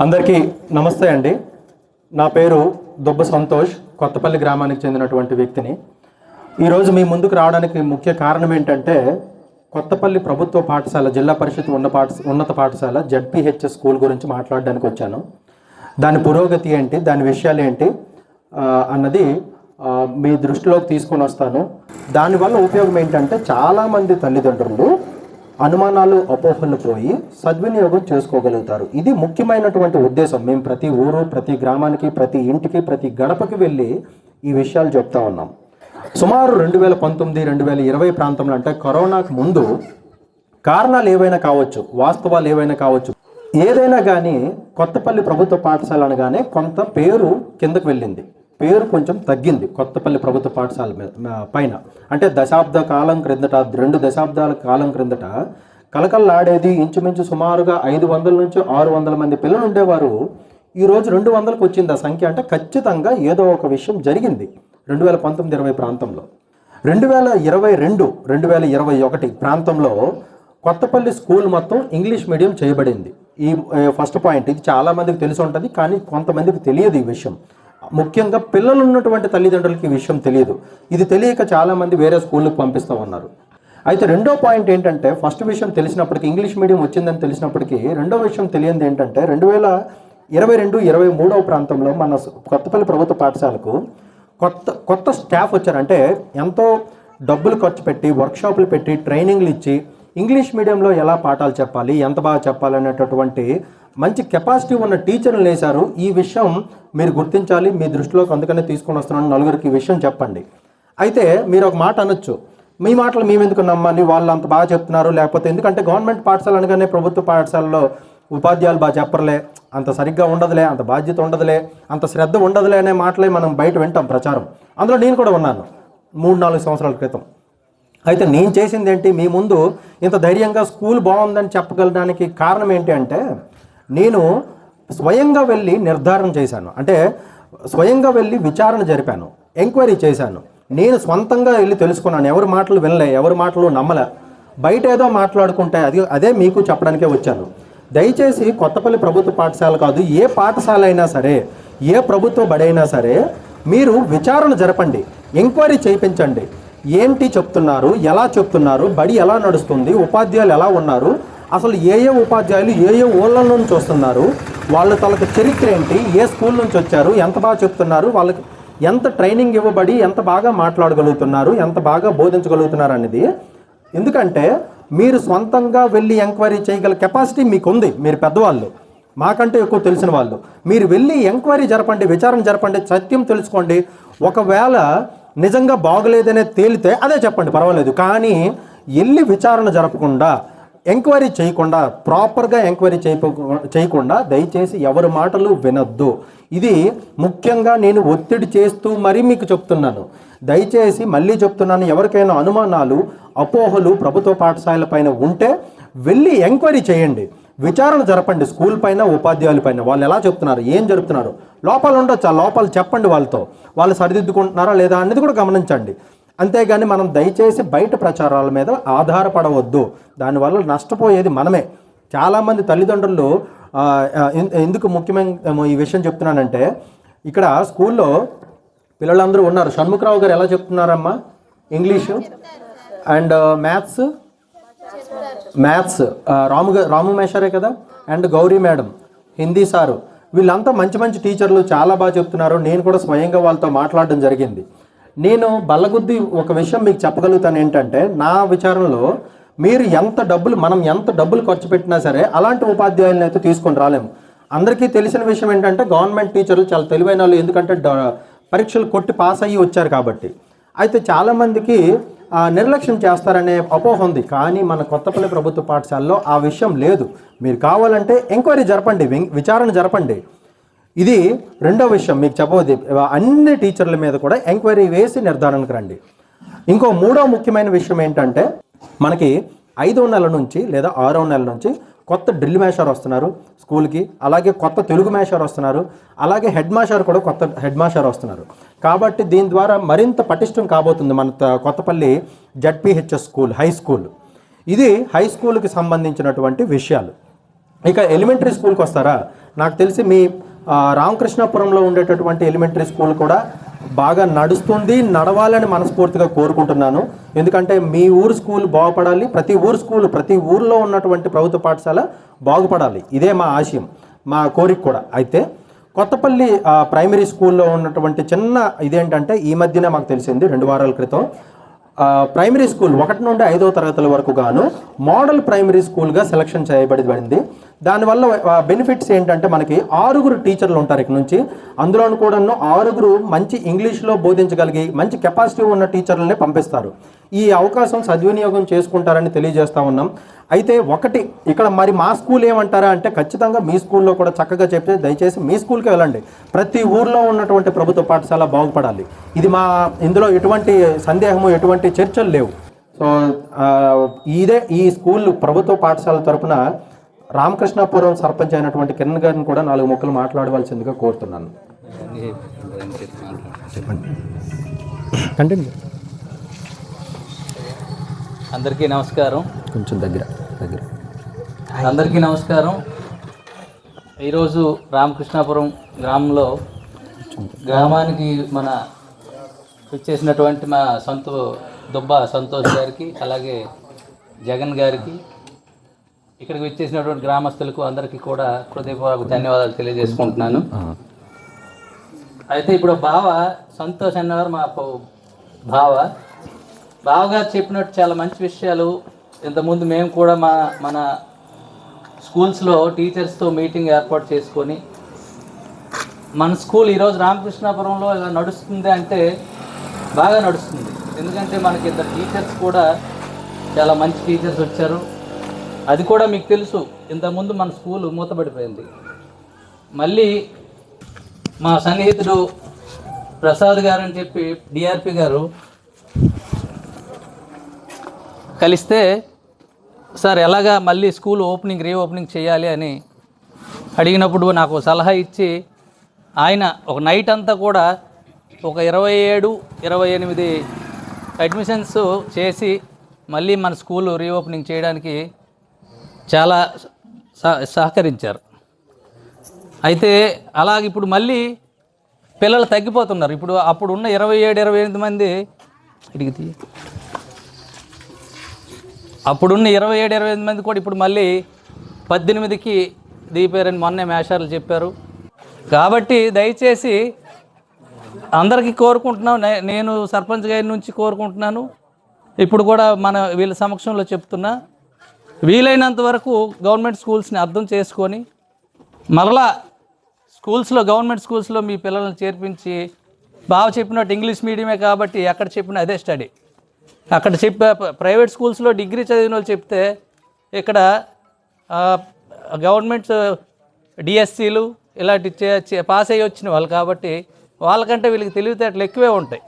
అందరికీ నమస్తే అండి. నా పేరు దుబ్బ సంతోష్ కొత్తపల్లి గ్రామానికి చెందినటువంటి వ్యక్తిని. ఈరోజు మీ ముందుకు రావడానికి ముఖ్య కారణం ఏంటంటే కొత్తపల్లి ప్రభుత్వ పాఠశాల జిల్లా పరిషత్ ఉన్న పాఠ ఉన్నత పాఠశాల జడ్పిహెచ్ఎస్ స్కూల్ గురించి మాట్లాడడానికి వచ్చాను. దాని పురోగతి ఏంటి దాని విషయాలు ఏంటి అన్నది మీ దృష్టిలోకి తీసుకొని వస్తాను. దానివల్ల ఉపయోగం ఏంటంటే చాలామంది తల్లిదండ్రులు అనుమానాలు అపోహలు పోయి సద్వినియోగం చేసుకోగలుగుతారు. ఇది ముఖ్యమైనటువంటి ఉద్దేశం. మేము ప్రతి ఊరు ప్రతి గ్రామానికి ప్రతి ఇంటికి ప్రతి గడపకి వెళ్ళి ఈ విషయాలు చెప్తా ఉన్నాం. సుమారు రెండు వేల పంతొమ్మిది రెండు వేల ఇరవై ప్రాంతంలో అంటే కరోనాకు ముందు కారణాలు ఏవైనా కావచ్చు వాస్తవాలు ఏవైనా కావచ్చు ఏదైనా కానీ కొత్తపల్లి ప్రభుత్వ పాఠశాల అనగానే కొంత పేరు కిందకు వెళ్ళింది. పేరు కొంచెం తగ్గింది కొత్తపల్లి ప్రభుత్వ పాఠశాల మీద పైన. అంటే దశాబ్ద కాలం క్రిందట రెండు దశాబ్దాల కాలం క్రిందట కలకల్లాడేది ఇంచుమించు సుమారుగా ఐదు వందల నుంచి ఆరు వందల మంది పిల్లలు ఉండేవారు. ఈరోజు రెండు వందలకు వచ్చింది ఆ సంఖ్య. అంటే ఖచ్చితంగా ఏదో ఒక విషయం జరిగింది రెండు వేల పంతొమ్మిది ఇరవై ప్రాంతంలో. రెండు వేల ఇరవై రెండు రెండు వేల ఇరవై ఒకటి ప్రాంతంలో కొత్తపల్లి స్కూల్ మొత్తం ఇంగ్లీష్ మీడియం చేయబడింది. ఈ ఫస్ట్ పాయింట్. ఇది చాలామందికి తెలిసి ఉంటుంది కానీ కొంతమందికి తెలియదు ఈ విషయం. ముఖ్యంగా పిల్లలు ఉన్నటువంటి తల్లిదండ్రులకి ఈ విషయం తెలియదు. ఇది తెలియక చాలామంది వేరే స్కూళ్ళకి పంపిస్తూ ఉన్నారు. అయితే రెండో పాయింట్ ఏంటంటే ఫస్ట్ విషయం తెలిసినప్పటికీ ఇంగ్లీష్ మీడియం వచ్చిందని తెలిసినప్పటికీ రెండో విషయం తెలియంది ఏంటంటే రెండు వేల ఇరవై రెండు ఇరవై మూడవ ప్రాంతంలో మన కొత్తపల్లి ప్రభుత్వ పాఠశాలకు కొత్త కొత్త స్టాఫ్ వచ్చారంటే ఎంతో డబ్బులు ఖర్చు పెట్టి వర్క్షాపులు పెట్టి ట్రైనింగ్లు ఇచ్చి ఇంగ్లీష్ మీడియంలో ఎలా పాఠాలు చెప్పాలి ఎంత బాగా చెప్పాలి అనేటటువంటి మంచి కెపాసిటీ ఉన్న టీచర్లు వేశారు ఈ విషయం మీరు గుర్తించాలి మీ దృష్టిలోకి అందుకనే తీసుకొని వస్తున్నాను. నలుగురికి ఈ విషయం చెప్పండి. అయితే మీరు ఒక మాట అనొచ్చు. మీ మాటలు మేము ఎందుకు నమ్మని వాళ్ళు అంత బాగా చెప్తున్నారు. లేకపోతే ఎందుకంటే గవర్నమెంట్ పాఠశాల అనగానే ప్రభుత్వ పాఠశాలలో ఉపాధ్యాయులు బాగా చెప్పరలే. అంత సరిగ్గా ఉండదులే అంత బాధ్యత ఉండదులే అంత శ్రద్ధ ఉండదులే అనే మాటలే మనం బయట వింటాం ప్రచారం. అందులో నేను కూడా ఉన్నాను. మూడు నాలుగు సంవత్సరాల క్రితం. అయితే నేను చేసింది ఏంటి మీ ముందు ఇంత ధైర్యంగా స్కూల్ బాగుందని చెప్పగలడానికి కారణం ఏంటి అంటే నేను స్వయంగా వెళ్ళి నిర్ధారణ చేశాను. అంటే స్వయంగా వెళ్ళి విచారణ జరిపాను ఎంక్వైరీ చేశాను. నేను స్వంతంగా వెళ్ళి తెలుసుకున్నాను. ఎవరి మాటలు వినలే ఎవరి మాటలు నమ్మలే. బయట ఏదో మాట్లాడుకుంటే అది అదే మీకు చెప్పడానికే వచ్చాను. దయచేసి కొత్తపల్లి ప్రభుత్వ పాఠశాల కాదు ఏ పాఠశాల అయినా సరే ఏ ప్రభుత్వ బడైనా సరే మీరు విచారణ జరపండి ఎంక్వైరీ చేయించండి. ఏంటి చెప్తున్నారు? ఎలా చెప్తున్నారు? బడి ఎలా నడుస్తుంది? ఉపాధ్యాయులు ఎలా ఉన్నారు? అసలు ఏ ఏ ఉపాధ్యాయులు ఏ ఏ ఊళ్ళ నుంచి వస్తున్నారు? వాళ్ళ తలకు చరిత్ర ఏంటి? ఏ స్కూల్ నుంచి వచ్చారు? ఎంత బాగా చెప్తున్నారు? వాళ్ళకి ఎంత ట్రైనింగ్ ఇవ్వబడి ఎంత బాగా మాట్లాడగలుగుతున్నారు? ఎంత బాగా బోధించగలుగుతున్నారు అనేది? ఎందుకంటే మీరు సొంతంగా వెళ్ళి ఎంక్వైరీ చేయగల కెపాసిటీ మీకు ఉంది మీరు పెద్దవాళ్ళు. మాకంటే ఎక్కువ తెలిసిన వాళ్ళు. మీరు వెళ్ళి ఎంక్వైరీ జరపండి విచారణ జరపండి సత్యం తెలుసుకోండి. ఒకవేళ నిజంగా బాగలేదనే తేలితే అదే చెప్పండి పర్వాలేదు. కానీ వెళ్ళి విచారణ జరపకుండా ఎంక్వైరీ చేయకుండా ప్రాపర్గా ఎంక్వైరీ చేయపో చేయకుండా దయచేసి ఎవరి మాటలు వినొద్దు. ఇది ముఖ్యంగా నేను ఒత్తిడి చేస్తూ మరీ మీకు చెప్తున్నాను. దయచేసి మళ్ళీ చెప్తున్నాను ఎవరికైనా అనుమానాలు అపోహలు ప్రభుత్వ పాఠశాలల పైన ఉంటే వెళ్ళి ఎంక్వైరీ చేయండి. విచారణ జరపండి స్కూల్ పైన ఉపాధ్యాయుల పైన. వాళ్ళు ఎలా చెప్తున్నారు? ఏం జరుపుతున్నారు? లోపాలు ఉండొచ్చు? ఆ లోపాలు చెప్పండి వాళ్ళతో. వాళ్ళు సరిదిద్దుకుంటున్నారా లేదా అనేది కూడా గమనించండి. అంతేగాని మనం దయచేసి బయట ప్రచారాల మీద ఆధారపడవద్దు. దానివల్ల నష్టపోయేది మనమే. చాలామంది తల్లిదండ్రులు ఎందుకు ముఖ్యమైన ఈ విషయం చెప్తున్నానంటే ఇక్కడ స్కూల్లో పిల్లలందరూ ఉన్నారు. షణ్ముఖరావు గారు ఎలా చెప్తున్నారమ్మా? English? And maths? Maths uh, Ramu Ramu మేషారే కదా? And Gauri madam Hindi sir. వీళ్ళంతా మంచి మంచి టీచర్లు చాలా బాగా చెప్తున్నారు. నేను కూడా స్వయంగా వాళ్ళతో మాట్లాడడం జరిగింది. నేను బల్లగుద్ది ఒక విషయం మీకు చెప్పగలుగుతాను ఏంటంటే నా విచారణలో మీరు ఎంత డబ్బులు మనం ఎంత డబ్బులు ఖర్చు పెట్టినా సరే అలాంటి ఉపాధ్యాయులను అయితే తీసుకొని రాలేము. అందరికీ తెలిసిన విషయం ఏంటంటే గవర్నమెంట్ టీచర్లు చాలా తెలివైన వాళ్ళు ఎందుకంటే పరీక్షలు కొట్టి పాస్ అయ్యి వచ్చారు కాబట్టి. అయితే చాలామందికి నిర్లక్ష్యం చేస్తారనే అపోహ ఉంది. కానీ మన కొత్తపల్లి ప్రభుత్వ పాఠశాలలో ఆ విషయం లేదు. మీరు కావాలంటే ఎంక్వైరీ జరపండి విచారణ జరపండి. ఇది రెండో విషయం మీకు చెప్పవద్దు అన్ని టీచర్ల మీద కూడా ఎంక్వైరీ వేసి నిర్ధారణకు రండి. ఇంకో మూడో ముఖ్యమైన విషయం ఏంటంటే మనకి ఐదో నెల నుంచి లేదా ఆరో నెల నుంచి కొత్త డ్రిల్ మేషర్ వస్తున్నారు స్కూల్కి అలాగే కొత్త తెలుగు మేషర్ వస్తున్నారు అలాగే హెడ్ మాస్టర్ కూడా కొత్త హెడ్ మాస్టర్ వస్తున్నారు. కాబట్టి దీని ద్వారా మరింత పటిష్టం కాబోతుంది మన Kothapalli ZPHS school high school. ఇది హై స్కూల్కి సంబంధించినటువంటి విషయాలు. ఇక ఎలిమెంటరీ స్కూల్కి వస్తారా? నాకు తెలిసి మీ రామకృష్ణాపురంలో ఉండేటటువంటి ఎలిమెంటరీ స్కూల్ కూడా బాగా నడుస్తుంది నడవాలని మనస్ఫూర్తిగా కోరుకుంటున్నాను. ఎందుకంటే మీ ఊరు స్కూల్ బాగుపడాలి ప్రతి ఊరు స్కూల్ ప్రతి ఊరిలో ఉన్నటువంటి ప్రభుత్వ పాఠశాల బాగుపడాలి. ఇదే మా ఆశయం మా కోరిక కూడా. అయితే కొత్తపల్లి ప్రైమరీ స్కూల్లో ఉన్నటువంటి చిన్న ఇదేంటంటే ఈ మధ్యనే మాకు తెలిసింది రెండు వారాల క్రితం. ప్రైమరీ స్కూల్ ఒకటి నుండి ఐదో తరగతుల వరకు గాను మోడల్ ప్రైమరీ స్కూల్గా సెలక్షన్ చేయబడి పడింది దానివల్ల బెనిఫిట్స్ ఏంటంటే మనకి ఆరుగురు టీచర్లు ఉంటారు ఇక్కడ నుంచి. అందులోను కూడా ఆరుగురు మంచి ఇంగ్లీష్లో బోధించగలిగి మంచి కెపాసిటీ ఉన్న టీచర్లనే పంపిస్తారు. ఈ అవకాశం సద్వినియోగం చేసుకుంటారని తెలియజేస్తా ఉన్నాం. అయితే ఒకటి ఇక్కడ మరి మా స్కూల్ ఏమంటారా అంటే ఖచ్చితంగా మీ స్కూల్లో కూడా చక్కగా చెప్తే దయచేసి మీ స్కూల్కి వెళ్ళండి. ప్రతి ఊర్లో ఉన్నటువంటి ప్రభుత్వ పాఠశాల బాగుపడాలి. ఇది మా ఇందులో ఎటువంటి సందేహము ఎటువంటి చర్చలు లేవు. సో ఇదే ఈ స్కూల్ ప్రభుత్వ పాఠశాల తరఫున రామకృష్ణాపురం సర్పంచ్ అయినటువంటి కిరణ్ గారిని కూడా నాలుగు ముక్కలు మాట్లాడవలసిందిగా కోరుతున్నాను. చెప్పండి కంటిన్యూ అందరికీ నమస్కారం. కొంచెం దగ్గర దగ్గర. అందరికీ నమస్కారం. ఈరోజు రామకృష్ణాపురం గ్రామంలో గ్రామానికి మన ఇచ్చేసినటువంటి మా సంతో దుబ్బ సంతోష్ గారికి అలాగే జగన్ గారికి ఇక్కడికి వచ్చేసినటువంటి గ్రామస్తులకు అందరికీ కూడా హృదయపూర్వక ధన్యవాదాలు తెలియజేసుకుంటున్నాను. అయితే ఇప్పుడు బావ సంతోష్ అన్నవారు మా ప- బావ. బావగారు చెప్పినట్టు చాలా మంచి విషయాలు. ఇంతకుముందు మేము కూడా మా మన స్కూల్స్లో టీచర్స్తో మీటింగ్ ఏర్పాటు చేసుకొని మన స్కూల్ ఈరోజు రామకృష్ణాపురంలో ఇలా నడుస్తుంది అంటే బాగా నడుస్తుంది. ఎందుకంటే మనకి ఇద్దరు టీచర్స్ కూడా చాలా మంచి టీచర్స్ వచ్చారు. అది కూడా మీకు తెలుసు. ఇంతకుముందు మన స్కూల్ మూతపడిపోయింది. మళ్ళీ మా సన్నిహితుడు ప్రసాద్ గారు అని చెప్పి డిఆర్పి గారు కలిస్తే సార్ ఎలాగా మళ్ళీ స్కూల్ ఓపెనింగ్ రీఓపెనింగ్ చేయాలి అని అడిగినప్పుడు నాకు సలహా ఇచ్చి ఆయన ఒక నైట్ అంతా కూడా ఒక ఇరవై ఏడు ఇరవై ఎనిమిది అడ్మిషన్స్ చేసి మళ్ళీ మన స్కూల్ రీఓపెనింగ్ చేయడానికి చాలా సహ- సహకరించారు. అయితే అలాగ ఇప్పుడు మళ్ళీ పిల్లలు తగ్గిపోతున్నారు. ఇప్పుడు అప్పుడు ఉన్న ఇరవై ఏడు ఇరవై ఎనిమిది మంది ఇడికి తీ అప్పుడున్న ఇరవై ఏడు ఇరవై ఎనిమిది మంది కూడా ఇప్పుడు మళ్ళీ పద్దెనిమిదికి దిగిపోయారని మొన్నే మేషార్లు చెప్పారు. కాబట్టి దయచేసి అందరికీ కోరుకుంటున్నాం నే- నేను సర్పంచ్ గారి నుంచి కోరుకుంటున్నాను. ఇప్పుడు కూడా మన వీళ్ళ సమక్షంలో చెప్తున్నా. వీలైనంత వరకు గవర్నమెంట్ స్కూల్స్ని అర్థం చేసుకొని మరలా స్కూల్స్లో గవర్నమెంట్ స్కూల్స్లో మీ పిల్లల్ని చేర్పించి బాగా చెప్పినట్టు ఇంగ్లీష్ మీడియమే కాబట్టి ఎక్కడ చెప్పినా అదే స్టడీ. అక్కడ చెప్పే ప్రైవేట్ స్కూల్స్లో డిగ్రీ చదివిన వాళ్ళు చెప్తే ఇక్కడ గవర్నమెంట్ డిఎస్సీలు ఇలాంటి చే- పాస్ అయ్యి వచ్చిన వాళ్ళు కాబట్టి వాళ్ళకంటే వీళ్ళకి తెలివితేటలు ఎక్కువే ఉంటాయి.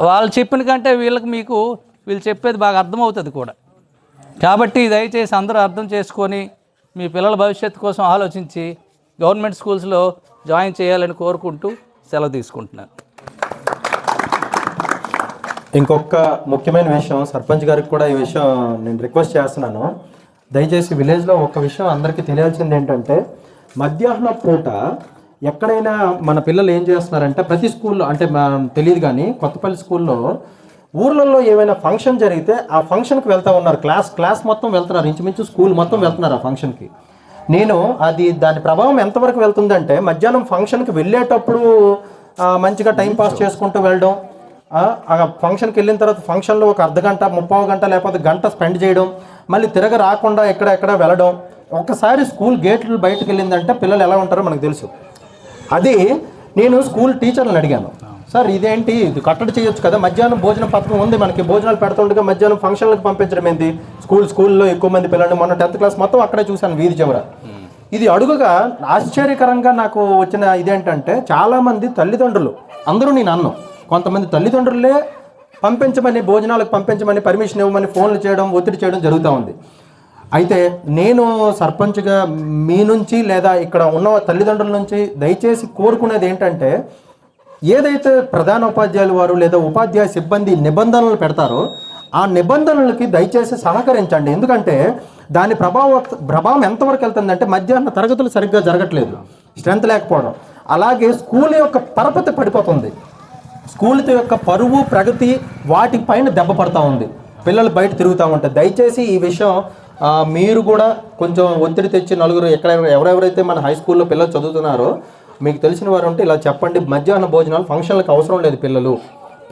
వాళ్ళు చెప్పిన కంటే వీళ్ళకి మీకు వీళ్ళు చెప్పేది బాగా అర్థమవుతుంది కూడా. కాబట్టి దయచేసి అందరూ అర్థం చేసుకొని మీ పిల్లల భవిష్యత్తు కోసం ఆలోచించి గవర్నమెంట్ స్కూల్స్లో జాయిన్ చేయాలని కోరుకుంటూ సెలవు తీసుకుంటున్నాను. ఇంకొక ముఖ్యమైన విషయం సర్పంచ్ గారికి కూడా ఈ విషయం నేను రిక్వెస్ట్ చేస్తున్నాను. దయచేసి విలేజ్లో ఒక విషయం అందరికీ తెలియాల్సింది ఏంటంటే మధ్యాహ్నం పూట ఎక్కడైనా మన పిల్లలు ఏం చేస్తున్నారంటే ప్రతి స్కూల్లో అంటే మనం తెలియదు కానీ కొత్తపల్లి స్కూల్లో ఊర్లలో ఏమైనా ఫంక్షన్ జరిగితే ఆ ఫంక్షన్కి వెళ్తూ ఉన్నారు. క్లాస్ క్లాస్ మొత్తం వెళ్తున్నారు. ఇంచుమించు స్కూల్ మొత్తం వెళ్తున్నారు ఆ ఫంక్షన్కి నేను అది దాని ప్రభావం ఎంతవరకు వెళ్తుందంటే మధ్యాహ్నం ఫంక్షన్కి వెళ్ళేటప్పుడు మంచిగా టైం పాస్ చేసుకుంటూ వెళ్ళడం. ఆ ఆ ఫంక్షన్కి వెళ్ళిన తర్వాత ఫంక్షన్లో ఒక అర్ధ గంట ముప్పావు గంట లేకపోతే గంట స్పెండ్ చేయడం. మళ్ళీ తిరగ రాకుండా ఎక్కడ ఎక్కడ వెళ్ళడం. ఒకసారి స్కూల్ గేట్లు బయటకు వెళ్ళిందంటే పిల్లలు ఎలా ఉంటారో మనకు తెలుసు. అది నేను స్కూల్ టీచర్లను అడిగాను. సార్ ఇదేంటి? ఇది కట్టడి చేయొచ్చు కదా. మధ్యాహ్నం భోజన పథకం ఉంది మనకి. భోజనాలు పెడుతుండగా మధ్యాహ్నం ఫంక్షన్లకు పంపించడం ఏంటి స్కూల్ స్కూల్లో ఎక్కువ మంది పిల్లలు మొన్న టెన్త్ క్లాస్ మొత్తం అక్కడే చూశాను వీధి చివర. ఇది అడుగుగా ఆశ్చర్యకరంగా నాకు వచ్చిన ఇదేంటంటే చాలామంది తల్లిదండ్రులు అందరూ నేను అన్ను కొంతమంది తల్లిదండ్రులే పంపించమని భోజనాలకు పంపించమని పర్మిషన్ ఇవ్వమని ఫోన్లు చేయడం ఒత్తిడి చేయడం జరుగుతూ ఉంది. అయితే నేను సర్పంచ్గా మీ నుంచి లేదా ఇక్కడ ఉన్న తల్లిదండ్రుల నుంచి దయచేసి కోరుకునేది ఏంటంటే ఏదైతే ప్రధాన ఉపాధ్యాయులు వారు లేదా ఉపాధ్యాయ సిబ్బంది నిబంధనలు పెడతారో ఆ నిబంధనలకి దయచేసి సహకరించండి. ఎందుకంటే దాని ప్రభావ ప్రభావం ఎంతవరకు వెళ్తుందంటే మధ్యాహ్న తరగతులు సరిగ్గా జరగట్లేదు. స్ట్రెంత్ లేకపోవడం. అలాగే స్కూల్ యొక్క పరపతి పడిపోతుంది. స్కూల్ యొక్క పరువు ప్రగతి వాటిపైన దెబ్బ పడతా ఉంది. పిల్లలు బయట తిరుగుతూ ఉంటారు. దయచేసి ఈ విషయం మీరు కూడా కొంచెం ఒత్తిడి తెచ్చి నలుగురు ఎక్కడ ఎవరెవరైతే మన హై స్కూల్లో పిల్లలు చదువుతున్నారో మీకు తెలిసిన వారు ఉంటే ఇలా చెప్పండి. మధ్యాహ్న భోజనాలు ఫంక్షన్లకు అవసరం లేదు పిల్లలు.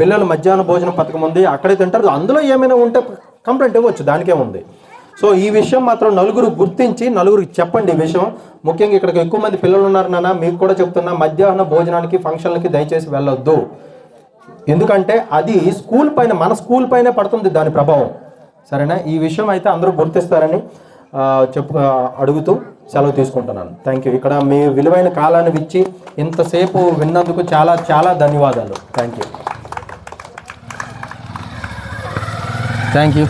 పిల్లలు మధ్యాహ్న భోజనం పథకం ఉంది అక్కడే తింటారు. అందులో ఏమైనా ఉంటే కంప్లైంట్ ఇవ్వచ్చు దానికే ఉంది. సో ఈ విషయం మాత్రం నలుగురు గుర్తించి నలుగురికి చెప్పండి ఈ విషయం. ముఖ్యంగా ఇక్కడికి ఎక్కువ మంది పిల్లలు ఉన్నారు నాన్న. మీకు కూడా చెప్తున్నా మధ్యాహ్న భోజనానికి ఫంక్షన్లకి దయచేసి వెళ్ళొద్దు. ఎందుకంటే అది స్కూల్ పైన మన స్కూల్ పైన పడుతుంది దాని ప్రభావం. సరేనా? ఈ విషయం అయితే అందరూ గుర్తిస్తారని చెప్పు అడుగుతూ సెలవు తీసుకుంటున్నాను. థ్యాంక్ యూ ఇక్కడ మీ విలువైన కాలాన్ని ఇచ్చి ఇంతసేపు విన్నందుకు చాలా చాలా ధన్యవాదాలు. Thank you thank you